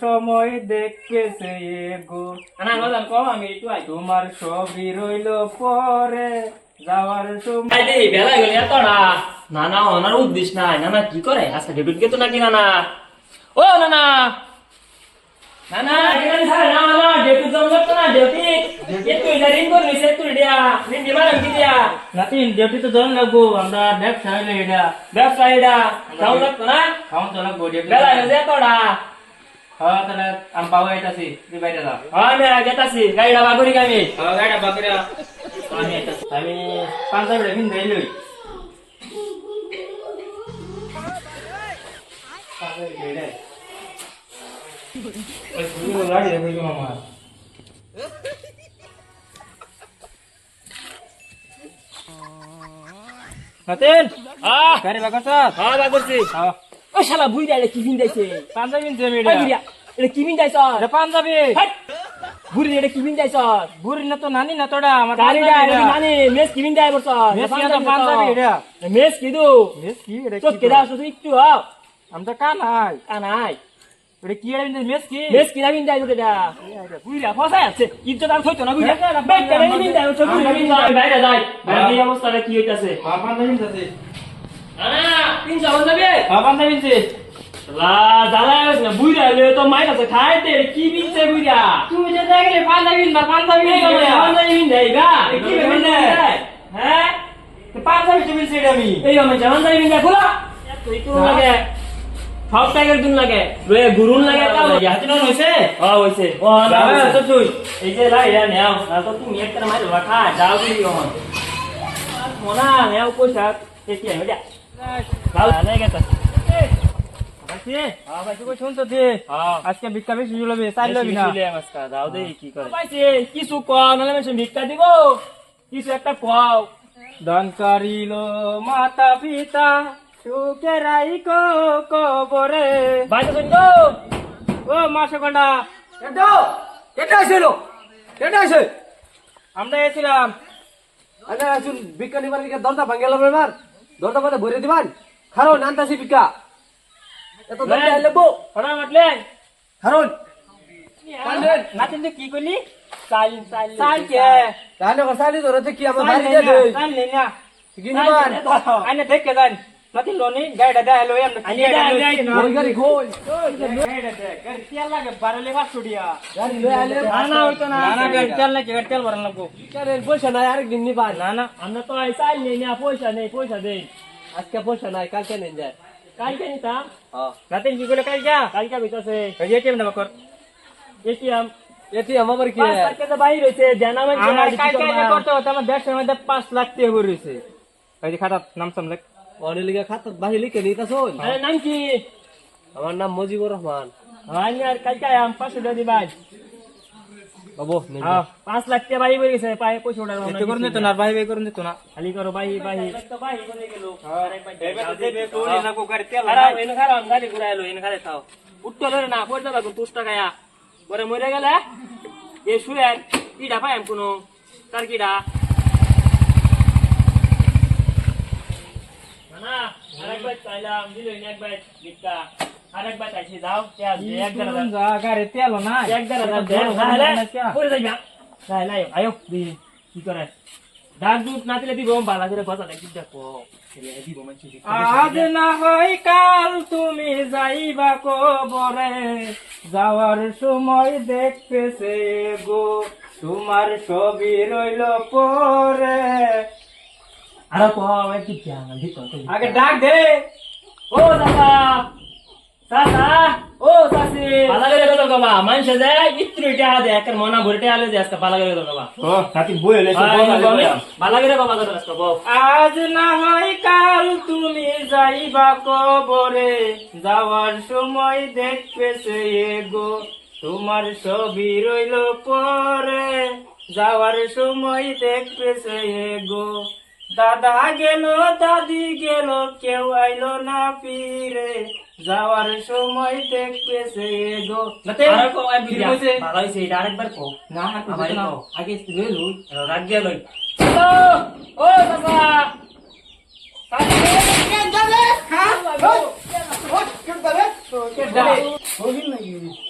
সময় দেখতেছে গো আমি তোমার ছবি রইল পরে যাওয়ার সময়। বেলা গেল এতটা না। না ওনার উদ্দেশ্য নাই। না না কি করে? আজকে ডেবিট তো নাকি না না ও না না না না এখানে না না ডেবিট জম না ডেবিট একটু এটা রিং করে নিছে একটু দিয়া। রিং দিবা না কি দিয়া। নাতিন ডিউটি তো জন লাগবো আমরা ব্যবসা হইলে এটা ব্যবসা এটা তাও লাগতো না? খাওয়ান তো লাগবো বেলা হ্যাঁ তাহলে আমি পাবো আইতাছি তুই বাইরে যা। আমি যেতাছি গাড়িটা বাগুরি আমি হ্যাঁ গাড়িটা বাকিরা আমি আইতাছি আমি পাঞ্জাবি রেখিন দিলই গাড়ি রেখে আমার। নাতিন আহ। গাড়ি বাগাছ হ্যাঁ বাগুরছি হ্যাঁ। ও শালা বুইরা কি ভিন্দাইছে পাঞ্জাবি নিতে আমি এই বুইরা এটা কি ভিন্দাইছ এটা পাঞ্জাবি। বুড়ি এটা কি ভিন্দাইছ বুড়ি না তো নানি না তোরা আমার গাড়িটা পাঞ্জাবি এটা। মানে মেস কি ভিন্দাই বলছ? মেস কি এটা পাঞ্জাবি এটা? মেস কি দু? মেস কি? এটা চোখ কি কেদা শুধু একটু হাও আমি তো কানাই। কানাই। এটা কি এটা কিন্তু মেস কি? মেস কি না ভিন্দাই এটা বুইরা ফসাই আছে। ইজ্জত আর থইতো না বুইরা বেট করে ভিন্দাই বলছ বুইরা ভিন্দাই বাইরে যাই। বাইরে এই অবস্থাটা কি হইতাছে? হ্যাঁ পাঞ্জাবি নিতে আনা তিন যাবেন যাবে হ্যাঁ পাঞ্জাবি নিতে লা দাঁড়ায় আছে না বুইরা তো মাইর আছে খাইতে কি বিনছে বুইরা তুমি যে দেখলে পাঞ্জাবি না পাঞ্জাবি এই গো জামাই ভিন্দাই কি ভিন্দাই হ্যাঁ? পাঞ্জাবি তুমি সেটা আমি। এই আমি জামান যাই বিন্দা খোলা। তুই তো লাগে। সব টাইগার দিন লাগে। লয়ে গুরুন লাগে তা হাতি নন হইছে? ও হইছে। ও না তো তুই। এই যে লাই নেও। না তো তুমি একটা মাইল রাখা যাও দিই ও মোনা নেও পয়সা কে কি আছি। হ্যাঁ। শুনছো দে হ্যাঁ। আজকে ভিক্ষা বেশি লবে চাই লবি না। নমস্কার দাও দেই কি করে? পাইছে কিছু কও নালে মেশে ভিক্ষা দিব। কিছু একটা কও। দান করিল মাতা পিতা সুখে রাইকো কবরে। বাইতে শুন গো ও মাসে কন্ডা কেটা কেটা আসছিল কেটা আসে। আমরা এসেছিলাম। আরে আসুন ভিক্ষা নিবার দিকে দরজা ভাঙে গেল এবার। দরজা মানে ভরে দিবান খারো নানতাছি ভিক্ষা। এত দরজা এলে বো। ওরা মাটলেন খারো নাতিন কি করলি? চাল চাল চাল কে? তাহলে কসালি ধরে কি আমার বাড়ি দেই চাল নেই না। কি নিবান আইনে দেখে যান। নাতিন লোনি গাড়িটা দেয় লই আমরা আইনে দেয়, দেয় ওই গাড়ি কই গাড়িটা দেয় গাড়ি তেল লাগে বারলে পাঁচশো দিয়া গাড়ি লয়ে আইলে না না হইতো না না না গাড়ি তেল নাকি গাড়ি তেল ভরান লাগবো। কারে পয়সা নাই আরেকদিন নিবান না না আমরা তো এই চাল নেই না পয়সা নেই পয়সা দেই। আজকে পয়সা নাই কালকে নেন যায়। কালকে নিতাম। হ্যাঁ নাতিন কি করলে কাল যা কালকে বিতাছে এটিএম না কর। এটিএম এটি আমার কি? পাঁচ তারিখে তো বাইর হইছে জানা মানে আমার কালকে করতে হতো আমার দেড়শোর মধ্যে পাঁচ লাখ টাকা করে রয়েছে। ওই যে খাতা নাম সাম লেখ। অনেক লিখে খাতা বাহি লিখে নিতা আরে নাম কি? আমার নাম মুজিবুর রহমান। আমি আর কালকে আম টাকা দিবাই বাবু নেন হ্যাঁ পাঁচ লাখ টাকা বাড়ি হয়ে গেছে পায়ে পয়সা ওঠার এতে করে নিত না ভাই ভাই করে নিত না খালি করো বাহি বাহি বাহি করে গেল গাড়ি তেল খারাপ এনে খারাপ গাড়ি ঘুরাই এলো এনে খারাপ খাও উঠতে ধরে না পড়তে পারব তুষ টাকায়া পরে মরে গেলে এ শুয়ে কিডা পাই আমি কোনো তার কিডা যাও এক তেল না। তাহলে আয়ো দি কি করে? ডাক দুধ না দিলে দিব বালা করে কথা দেখি দেখো আজ না হয় কাল তুমি যাইবা কবরে যাওয়ার সময় দেখতেছে গো তোমার ছবি রইল পরে। আরে একটু আগে ডাক দে। ও দাদা দাদা ও সাসি! পালা করে কত কবা মানুষ যায় ইত্রি টা দে একের মনা ভরতে আলে যে আজকে পালা করে কত কবা ও নাতি বইলে পালা করে কবা কত আজকে বউ আজ না হয় কাল তুমি যাইবা কবরে যাওয়ার সময় দেখতেছে গো তোমার ছবি রইল পরে যাওয়ার সময় দেখতেছে গো দাদা গেল দাদি গেল কেউ আইলো না ফিরে। যাওয়ার সময় দেখবে সে গো আর কো আর বিয়া। ভালো হইছে এটা আরেকবার কো। না আর কো না। আগে লই লই রাগ দিয়া লই। ও বাবা। কেন যাবে হ্যাঁ? ও কেন যাবে ও কেন যাবে ও কেন যাবে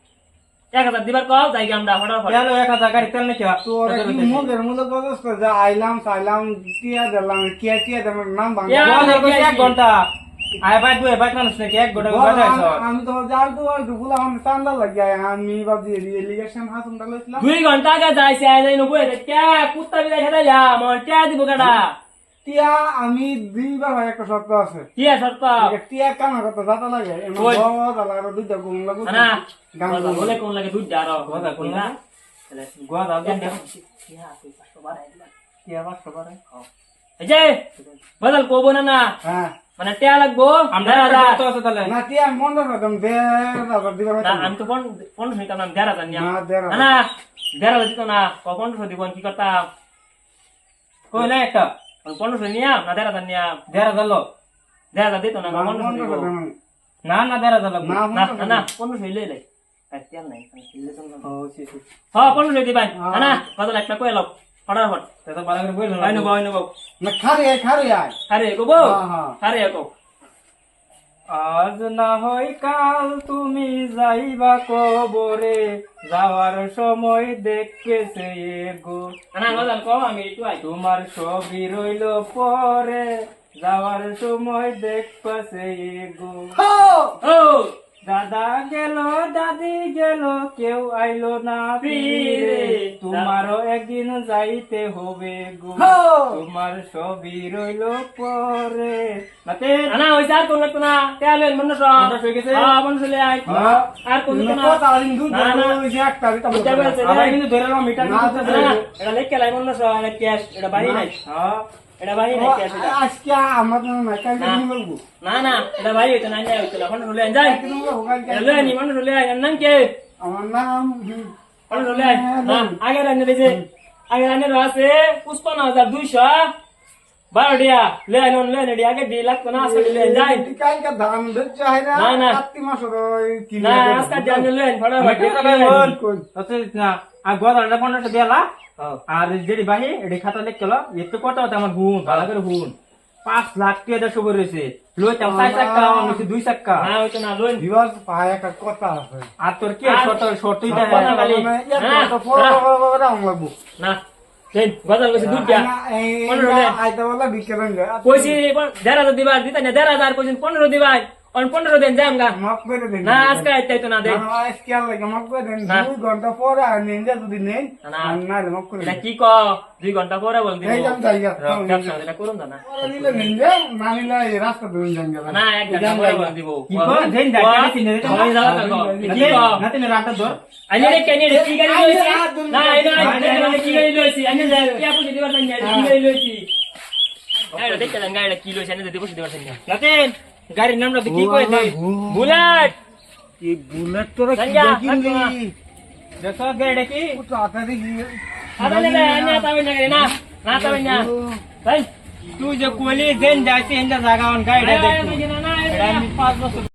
এক হাজার দিবার কও জায়গা আমরা ফটাফট। তেল এক হাজার গাড়ি তেল নাকি তোর কি মুখের মধ্যে গজস করে যা আইলাম সাইলাম টিয়া দিলাম কিয়া টিয়া দিলাম নাম ভাঙ। বল এক ঘণ্টা। আয় বাইক দুই বাইক মানুষ নাকি এক ঘণ্টা আইছ আমি তো যার তো আর ঢুকুলা আমি চান্দা লাগিয়া আমি ভাবছি রিলেশন হাসুন ডালাইছিলাম দুই ঘণ্টা আগে যাইছে আই যাই নবুয়ে টিয়া কুত্তা বিলাই খেদাইলা টিয়া দিব কাটা টিয়া আমি দুইবার হয় একটা শর্ত আছে। টিয়া শর্ত। টিয়া কানা কথা যাতা লাগে লাগে দুইটা গুণ লাগু না গান বলে কোন লাগে দুধ দাঁড়াও কথা কোন না? গোয়া দাও দেন কি আবার সবার এই যে বদল কবো না না? হ্যাঁ। মানে টিয়া লাগবো? আমরা দেড় আছে তাহলে। না টিয়া মন রাখতাম দেড় দিবার না, আমি তো পন পনেরোশো নিতাম না দেড় হাজার না দেড় না দেড় হাজার দিত না ক পনেরোশো দিব কি করতাম? কই না একটা। পনেরোশো নিয়াম না দেড় হাজার নিয়াম দেড় হাজার লো। দেড় হাজার দিত না পনেরোশো না না দেড় হাজার লাগবে। না না পনেরোশো লাই। ও সি সি হ্যাঁ পনেরোশো দিবাই না কত একটা কয়ে লাও। ফটাফট। খারে খারে হ্যাঁ, হ্যাঁ। আরে কো আজ না হয় কাল তুমি যাইবা কবরে যাওয়ার সময় দেখতেছে গো তোমার ছবি রইল পরে যাওয়ার সময় দেখতেছে গো দাদা গেল দাদি গেল কেউ আইলো না ফিরে। তোমারও একদিন যাইতে হবে গো। তোমার ছবি রইল পরে। নাতে না ওই আর কোন না। তেল পনেরোশো পনেরোশো হয়ে গেছে? হ্যাঁ পনেরোশো লে আই আর কোন না আলিন দুধ না, না। ওই যে একটা বুঝতে পেরেছি। আবার কিন্তু ধরে নাও মিটার না। এটা লেখকে লাই পনেরোশো এটা ক্যাশ এটা বাড়ি নাই। হ্যাঁ। এটা ভাই নাকি আসলে আজকে আমার নাম কাল কি বলব না না এটা ভাই হইতো না না হইতো এখন রুলে আন যাই রুলে আনি মানে রুলে আন নাম কে আমার নাম রুলে আন আগে রান্না দিছে আগে রান্না আছে বারোডিয়া লেন অন লেন এডিয়া কে দিলাক না আসলে লেন যাই কাই কা দাম দে চাই না না মাস কি না লেন ফড়া বাকি বল না আর দেলা আর বাহি এডি খাতা লিখ এত কত আমার গুণ ভালো করে গুণ পাঁচ লাখ টাকা দেশ করে রয়েছে লোই চার চাক্কা আমার হচ্ছে দুই চাক্কা না হচ্ছে না লোই একটা আছে আর তোর কি না না গজাল কইছে দুধ দিয়া পনেরো দেড় হাজার দিবার দিতা না দেড় হাজার পনেরো দিবার অন পনেরো দিন যাম গা মাফ করে দেন না আজকে আইতে তো না দেন না, আজকে আর লাগে মাফ করে দেন না। ঘণ্টা পরে আর নিন্দা যদি নেই না। না মাফ করে দেন কি ক দুই ঘণ্টা পরে বল দিব এই যাম জায়গা ব্যবসা এটা করুন না পরে নিলে নিন্দে না নিলে এই রাস্তা ধরে যান গেল না এক ঘণ্টা পরে বল দিব কি ক? দিছি না সবাই যাওয়া থাকো। কি ক? না তুমি রাতটা ধর আইনে রে কেনে রে কি গাড়ি লইছি আইনে রাত না আইনে আইনে আইনে আইনে কি গাড়ি লইছি আইনে যাই কি আপু দিবার সাঙ্গা কি গাড়ি লইছি গাড়ি দেখতে যান গাড়ি কি লইছি আইনে দিবার দিবার সাঙ্গা নাতেন গাড়ির নামটা তো কি কই দে বুলেট এই বুলেট তোরা কি জাঙ্গা, কিনলি দেখো গাড়িটা কি তাড়াতাড়ি গিয়ে আদা নে আইনে তাবে না না না তাবে না তাই তুই যে কইলি যেন যাইছি হেন্দা জায়গা অন গাড়িটা আয়,